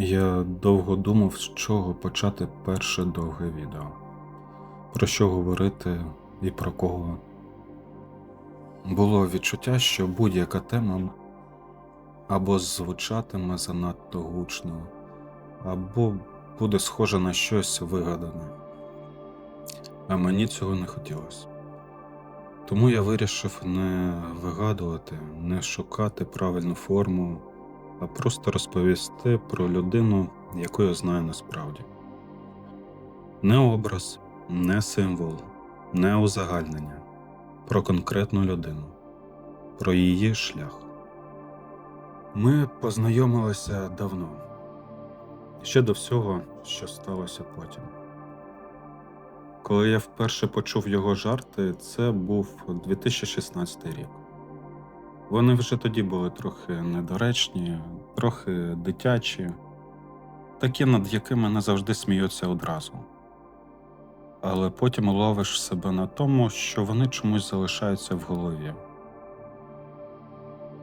Я довго думав, з чого почати перше довге відео, про що говорити і про кого. Було відчуття, що будь-яка тема або звучатиме занадто гучно, або буде схожа на щось вигадане. А мені цього не хотілося. Тому я вирішив не вигадувати, не шукати правильну форму, а просто розповісти про людину, яку я знаю насправді. Не образ, не символ, не узагальнення, про конкретну людину, про її шлях. Ми познайомилися давно, ще до всього, що сталося потім. Коли я вперше почув його жарти, це був 2016 рік. Вони вже тоді були трохи недоречні, трохи дитячі, такі, над якими не завжди сміються одразу. Але потім ловиш себе на тому, що вони чомусь залишаються в голові.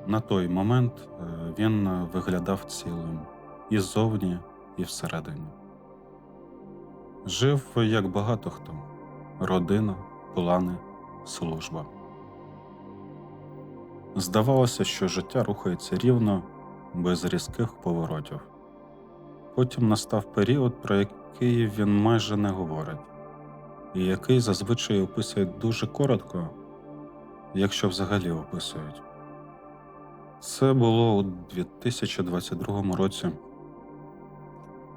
На той момент е, він виглядав цілим і ззовні, і всередині. Жив як багато хто родина, плани, служба. Здавалося, що життя рухається рівно, без різких поворотів. Потім настав період, про який він майже не говорить, і який зазвичай описують дуже коротко, якщо взагалі описують. Це було у 2022 році.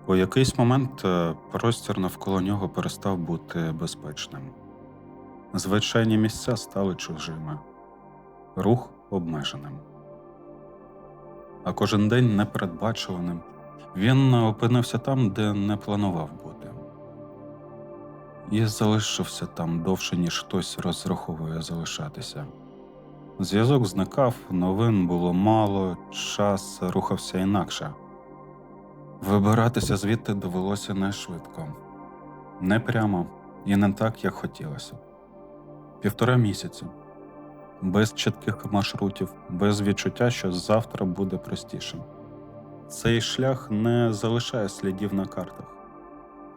У якийсь момент е, простір навколо нього перестав бути безпечним. Звичайні місця стали чужими, рух обмеженим. А кожен день непередбачуваним. Він опинився там, де не планував бути, і залишився там довше, ніж хтось розраховує залишатися. Зв'язок зникав, новин було мало, час рухався інакше. Вибиратися звідти довелося не швидко, не прямо і не так, як хотілося. Півтора місяці, без чітких маршрутів, без відчуття, що завтра буде простішим. Цей шлях не залишає слідів на картах,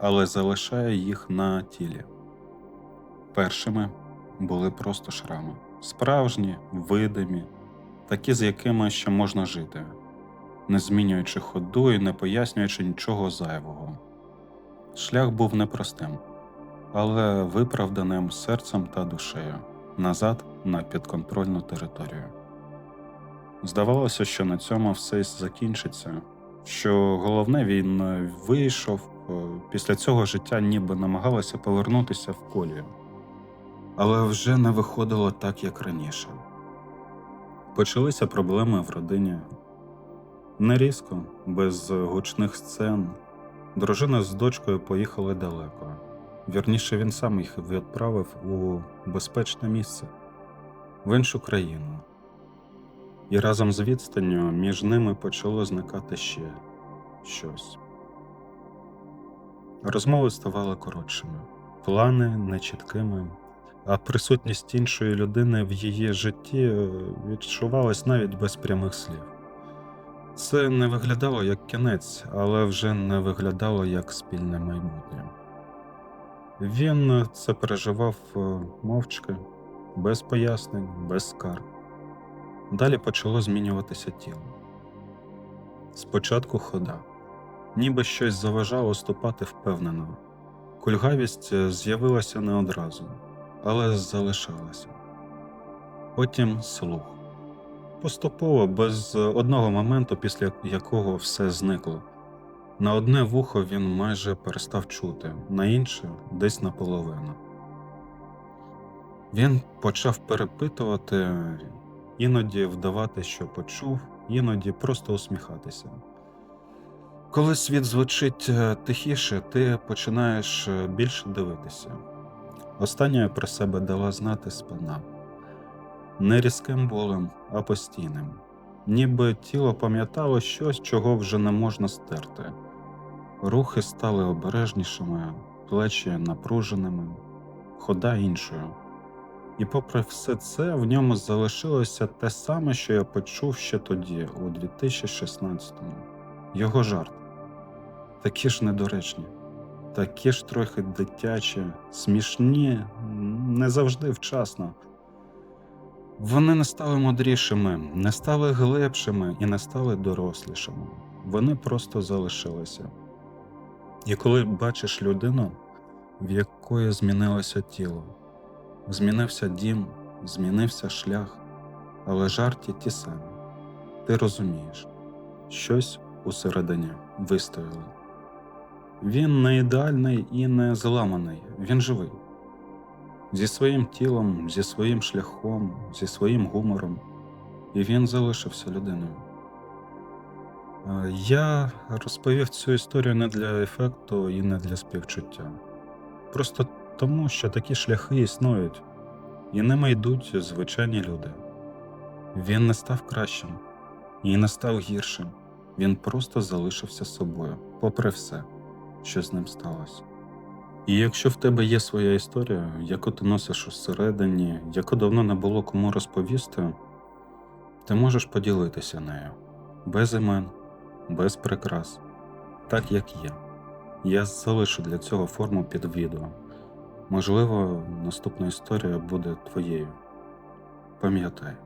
але залишає їх на тілі. Першими були просто шрами, справжні, видимі, такі, з якими ще можна жити не змінюючи ходу і не пояснюючи нічого зайвого. Шлях був непростим, але виправданим серцем та душею назад на підконтрольну територію. Здавалося, що на цьому все закінчиться, що головне він вийшов, після цього життя ніби намагалося повернутися в колію, але вже не виходило так, як раніше. Почалися проблеми в родині, не різко, без гучних сцен. Дружина з дочкою поїхали далеко. Вірніше, він сам їх відправив у безпечне місце, в іншу країну. І разом з відстанню між ними почало зникати ще щось. Розмови ставали коротшими, плани нечіткими, а присутність іншої людини в її житті відчувалась навіть без прямих слів. Це не виглядало як кінець, але вже не виглядало як спільне майбутнє. Він це переживав е, мовчки, без пояснень, без скарг. Далі почало змінюватися тіло. Спочатку хода, ніби щось заважало ступати впевнено. Кульгавість е, з'явилася не одразу, але залишалася. Потім слух поступово, без одного моменту, після якого все зникло. На одне вухо він майже перестав чути, на інше десь наполовину. Він почав перепитувати, іноді вдавати, що почув, іноді просто усміхатися. Коли світ звучить е, тихіше, ти починаєш е, більше дивитися. Останньою про себе дала знати спина не різким болем, а постійним, ніби тіло пам'ятало щось, чого вже не можна стерти. Рухи стали обережнішими, плечі напруженими, хода іншою. І, попри все це, в ньому залишилося те саме, що я почув ще тоді, у 2016-му його жарт, такі ж недоречні, такі ж трохи дитячі, смішні, не завжди вчасно. Вони не стали мудрішими, не стали глибшими і не стали дорослішими. Вони просто залишилися. І коли бачиш людину, в якої змінилося тіло, змінився дім, змінився шлях, але жарті ті самі. Ти розумієш, щось усередині вистояло. Він не ідеальний і не зламаний, він живий. Зі своїм тілом, зі своїм шляхом, зі своїм гумором, і він залишився людиною. Е, Я розповів цю історію не для ефекту і не для співчуття. Просто тому, що такі шляхи існують, і ними йдуть звичайні люди. Він не став кращим і не став гіршим. Він просто залишився собою, попри все, що з ним сталося. І якщо в тебе є своя історія, яку ти носиш усередині, яку давно не було кому розповісти, ти можеш поділитися нею без імен, без прикрас, так як є. Я залишу для цього форму під відео. Можливо, наступна історія буде твоєю. Пам'ятай.